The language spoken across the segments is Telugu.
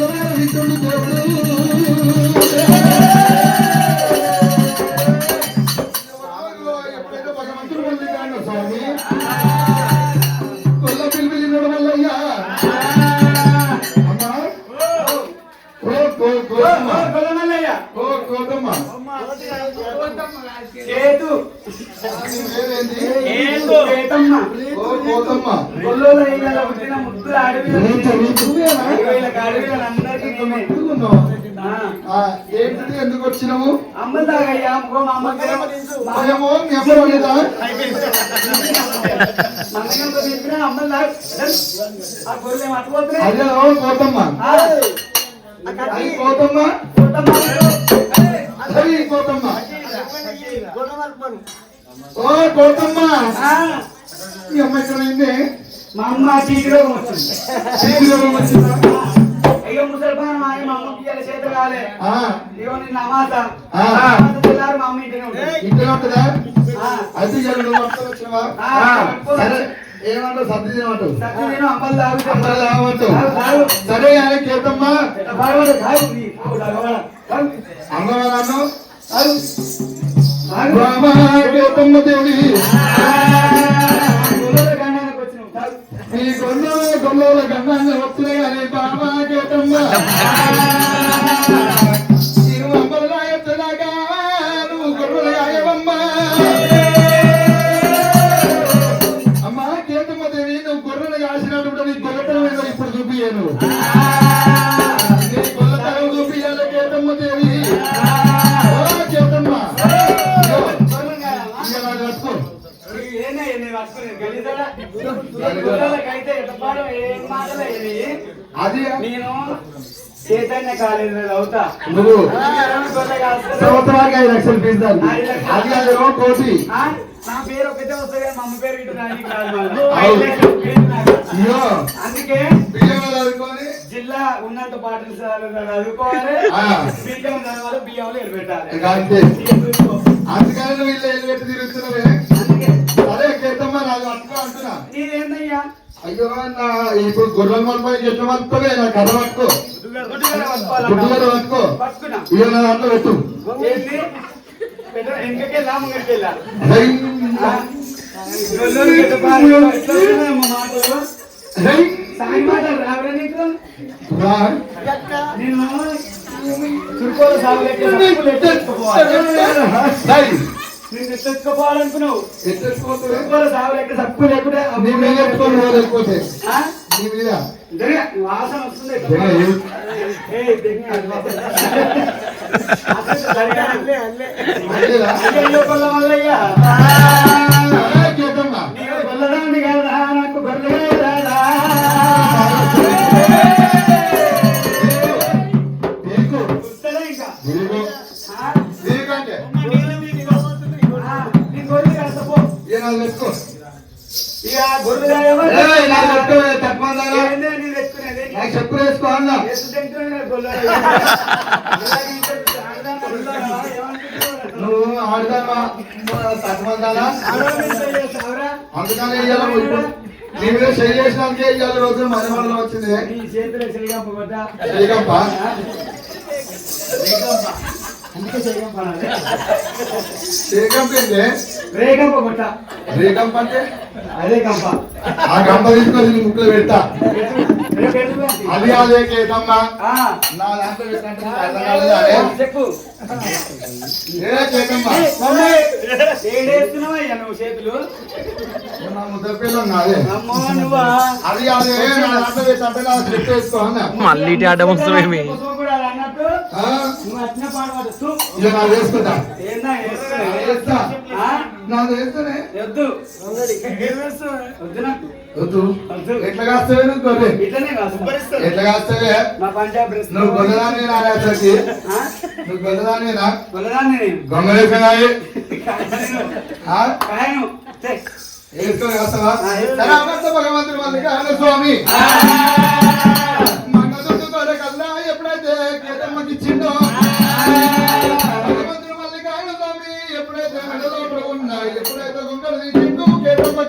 ಿಕೊಂಡು చేతు. పుట్టిన ముద్దుల అడవి అడవిలందరికీ నేనే. ఎందుకున్నావు? ఆ, ఆ, ఏంటిది? ఎందుకు వచ్చినావు? అమ్మ తాగయ్యా ఇంకో మా అమ్మకి భయమో మీ అమ్మ లేదా మంగళంతో చెప్పినా అమ్మ తాగ ఆ గొర్రెలు ఏం అట్టుకోతున్నాయి? అదే ఓ. అది కోతమ్మ ఓ కోతమ్మ ఆ, మీ అమ్మ ఇక్కడ అయింది మా అమ్మ చీటిలో వచ్చింది వచ్చిందా అయ్యో ముసలిపాన మా అమ్మ ఇయ్యాల చేత కాలే నిన్న తెల్లారి మా అమ్మ ఇంటినే ఉంటుంది? ఉంటుందా వచ్చినవా? సరే ఏమంటావు? సర్ది అమ్మలు. సరే అని కేతమ్మ. తాగు నీ. గొల్ల గొల్లల గన్నాన్ని వస్తున్నాయి అని బాబా కేతమ్మ నేను చైతన్య కాలేజీలో చదువుతా. నువ్వు గొర్రె కాస్తారు. సంవత్సరానికి ఐదు లక్షలు ఫీజు దాన్ని అది అది ఓ కోటి. ఆ, నా పేరు ఒకటే వస్తుంది మా అమ్మ ఇటు అందుకే బియ్యం జిల్లా ఉన్నత చదువుకోవాలి. బియ్యంలో ఇక అంతే. అందుకని తిరుగుతున్నావే. అందుకే. కేతమ్మ నాకు అంటున్నా. అంటున్నా అయ్యో నా ఇప్పుడు గొర్రెల చెట్ల నా కథ పట్టుకో? గుడ్డుగారు పట్టుకో. ఇక నా దాంట్లో పెట్టు. నేను చురుకోలు నిన్ను ఎత్తెత్తుకుపోవాలనుకున్నావు. చురుకోలు సాగులెక్క సప్పు లేకుండా నీ మీద ఎత్తుకొని పోలేకపోతే. ఆ? నీ మీద. దెయ్య, వాసన వస్తుంది. దెయ్య, ఏం- ఏయ్, నాకు పెట్టుకో ఇక గొర్రె నాకు చెప్పు వేసుకో అన్న? నువ్వు ఆడదామా? అందుకని ఇయ్యాల నీ మీద చేసినాకే రోజు మన వల్ల వచ్చింది. కొట్ట శ్రీకంప. ఏంటి రేగంప కొట్ట. అంటే? అదే ఆ గంప తీసుకొని ముక్కులో పెడతా. అది అదే కేతమ్మ. నా దాంట్లో? చెప్పు. ఏ కేతమ్మ? మమ్మీ, ఏడేస్తున్నావయ్యా నువ్వు చేతులు? నా ముద్ద పిల్ల నాదే. అమ్మో నువ్వా? అది అదే. నా దాంట్లో పెట్టినట్టు నా స్లిప్ వేసుకో అన్న. మళ్ళీ ఇటు అడ్డం వస్తామేమి కుసుమ కూడా అన్నట్టు? ఆ? నువ్వు వచ్చిన. ఇక వేసుకుంటా వేస్తేనే వద్దు. ఎట్లా కాస్తావే నువ్వు గొర్రె? ఇట్లనే కాదు ఎట్లా కాస్తావే? నువ్వు గొల్లదాన్ని గొంగళేసినాయి. వేసుకొని భగవంతుడు స్వామి.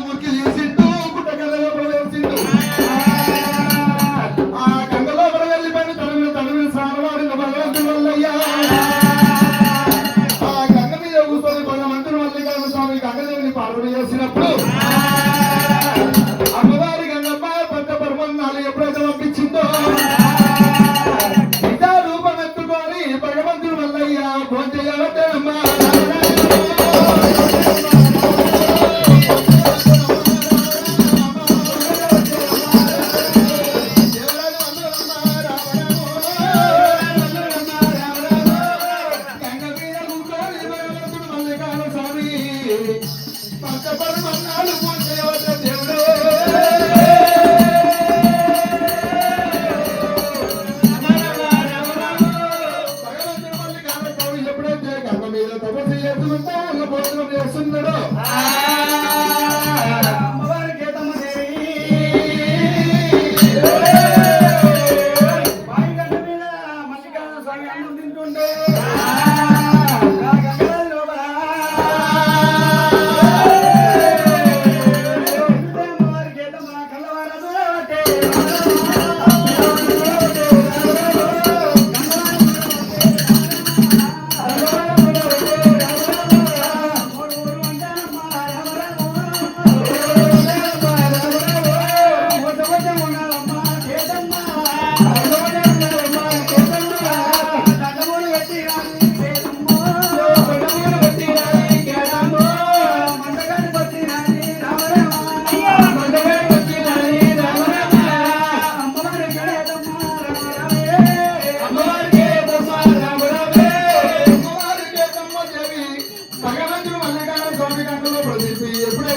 మురికి చేసిండు గుడ్డ ఆ గంగలో కూడా వెళ్ళిపోయిన తనవి తనవి సారవాడిన భగవంతుడు వల్లయ్యా ఆ గంగ మీద కూర్చొని భగవంతుడు మల్లికార్జున స్వామి గంగదేవిని పార్వడి చేసినప్పుడు అమ్మవారి గంగమ్మ పెద్ద పరమన్నాలు ఎప్పుడైతే పంపించిందో చేస్తున్నాడు